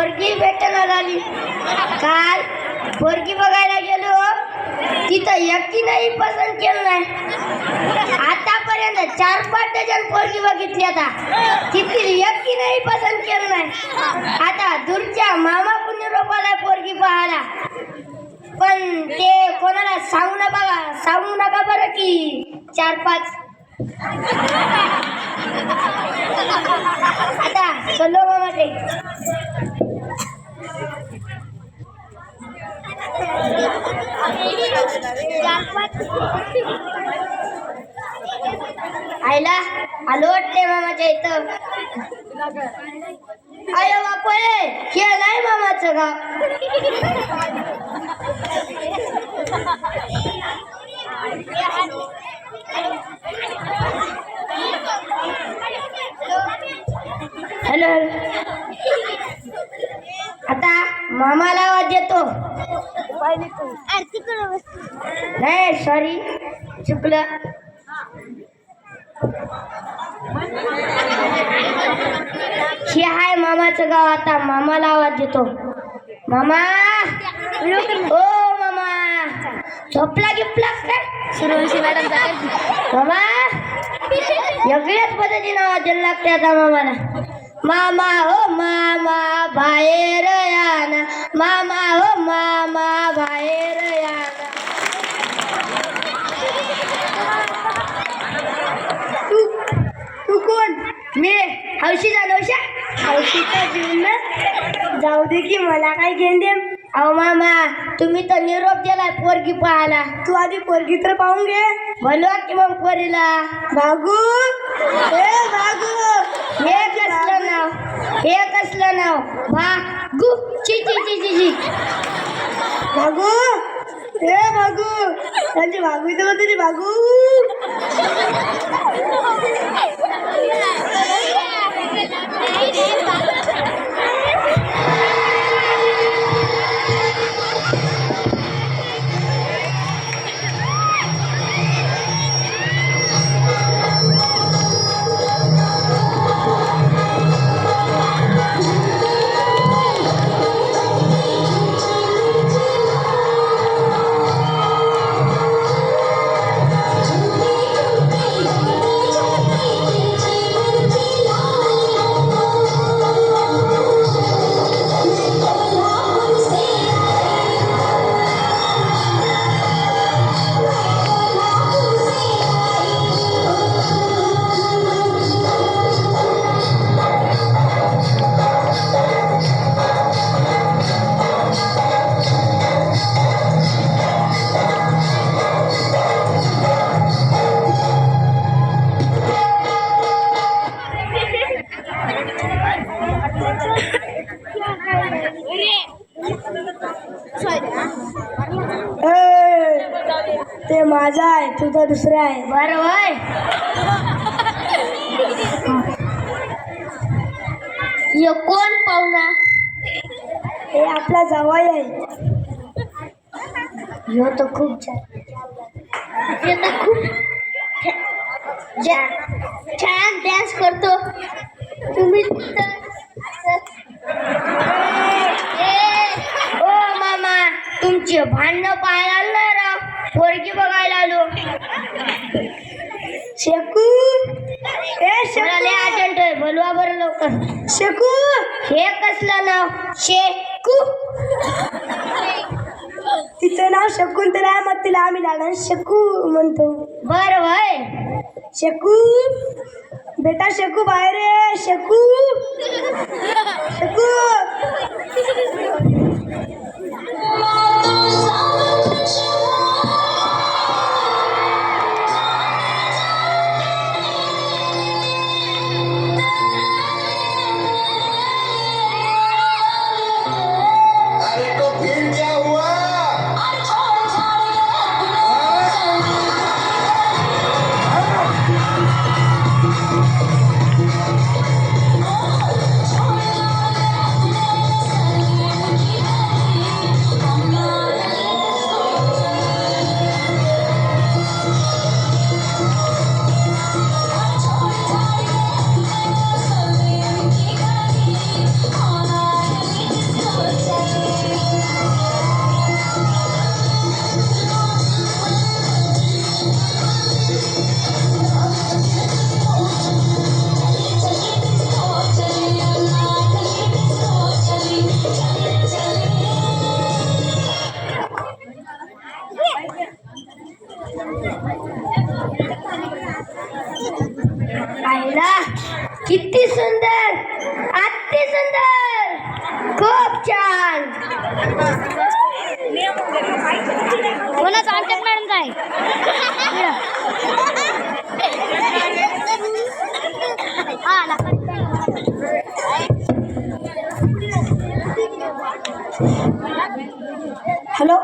पोरगी भेटायला झाली. काल पोरगी बघायला गेलो. तिथं एकटी नाही पसंत केलं नाही. आतापर्यंत चार पाच डझन पोरगी बघितली आता. तिथली एकटी नाही पसंत केलं नाही. आता दूरच्या मामा पुण्यरोपाला रोपाला पोरगी पाहायला. पण ते कोणाला सांगू नका सांगू नका बरं की चार पाच. आता चलो मामा ते आईला आलो वाटते मामाच्या इथं. अय बापू हे नाही मामाचं गाव. हॅलो. आता मामाला नाही सॉरी चुकलं. हे आहे मामाचं गाव आता. मामाला आवाज देतो. मामा! ओ मामा! झोपला गिपलास का सूर्यवंशी मॅडम मामा! वेगळ्याच पद्धतीनं आवाज द्यायला लागते आता मामाला. मामा हो मामा! जाऊ दे की मला काय घेऊन दे. अहो मामा तुम्ही तर निरोप दिलाय पोरगी पाहायला. तू आधी पोरगी तर पाहून घे. बनवा की मग पोरीला. भागू हे भागू हे कसलं नाव? हे कसलं नाव? भागू ची ची ची ची ची. भागू हे भागू त्यांची भागू इथं तरी भागू माझा आहे तुझा दुसरा आहे. बर वय यो कोण पाहुणा? हे आपला जावाई आहे. ह्यो तर खूप छान. हे तर खूप छान छान डान्स करतो. तुम्ही तर ए, ओ मामा तुमचे भांडणं पाहायला आलं ना राव पोरगी बघायला आलो शेकू ए शेकू अर्जंट आहे बोलवा बरं लवकर शेकू? हे कसलं नाव? शेकू. तिचं नाव शकुंतला आहे मग तिला आम्ही लागा शकू म्हणतो. बर वय शकू? बेटा शकू बाहेर शकू? शकू? हॅलो.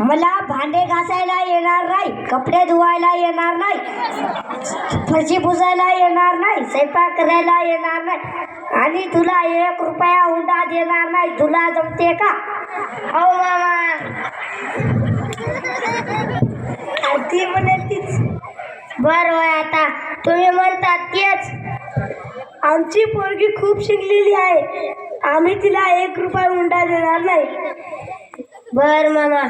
मला भांडे घासायला येणार नाही कपडे धुवायला येणार नाही फरशी पुसायला येणार नाही स्वयंपाक करायला येणार नाही आणि तुला एक रुपया हुंडा देणार नाही. तुला जमते का? हो मामा. ती म्हणे तीच. बर होय आता. तुम्ही म्हणतात तेच. आमची पोरगी खूप शिकलेली आहे. आम्ही तिला एक रुपया हुंडा देणार नाही. बर मामा.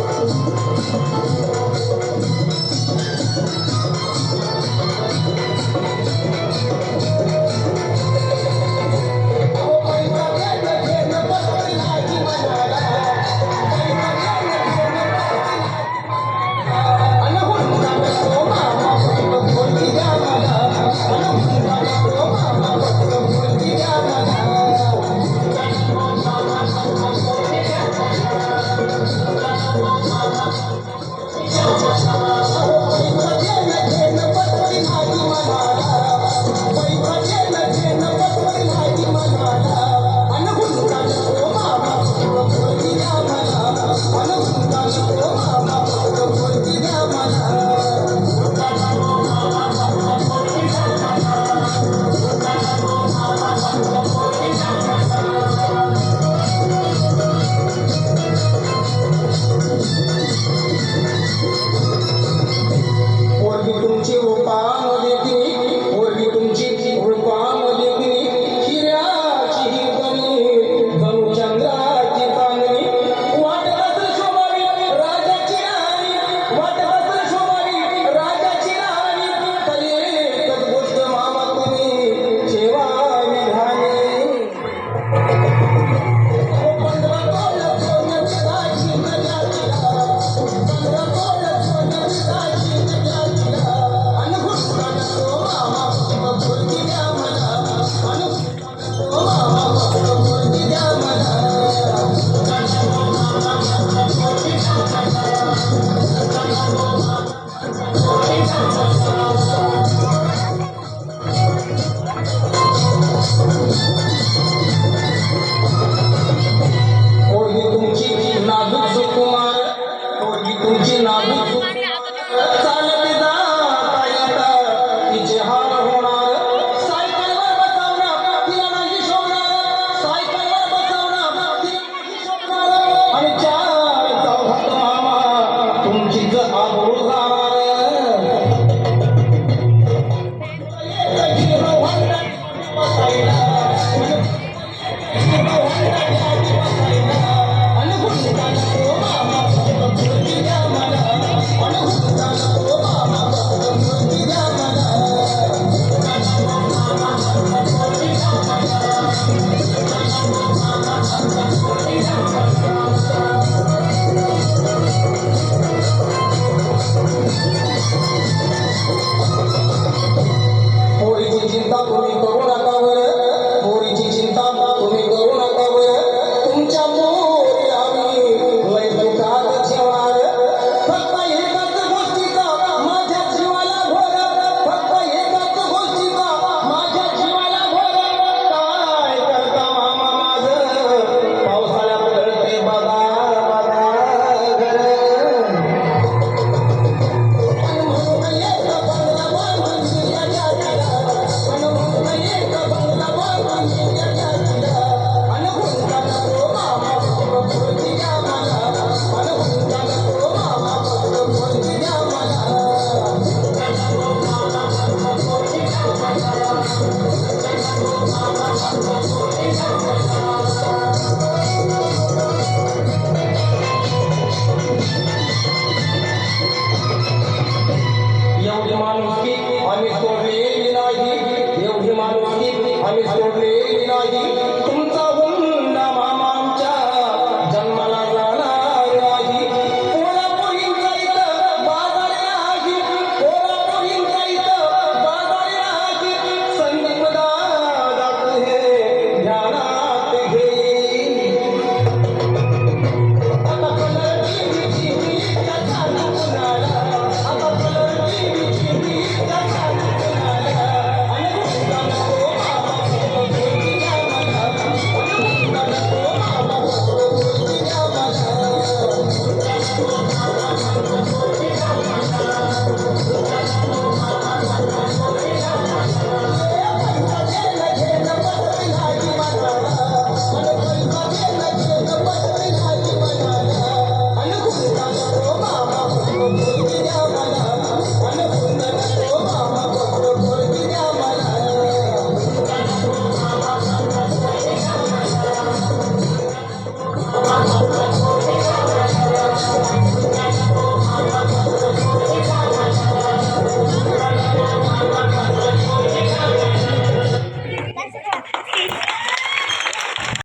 よし!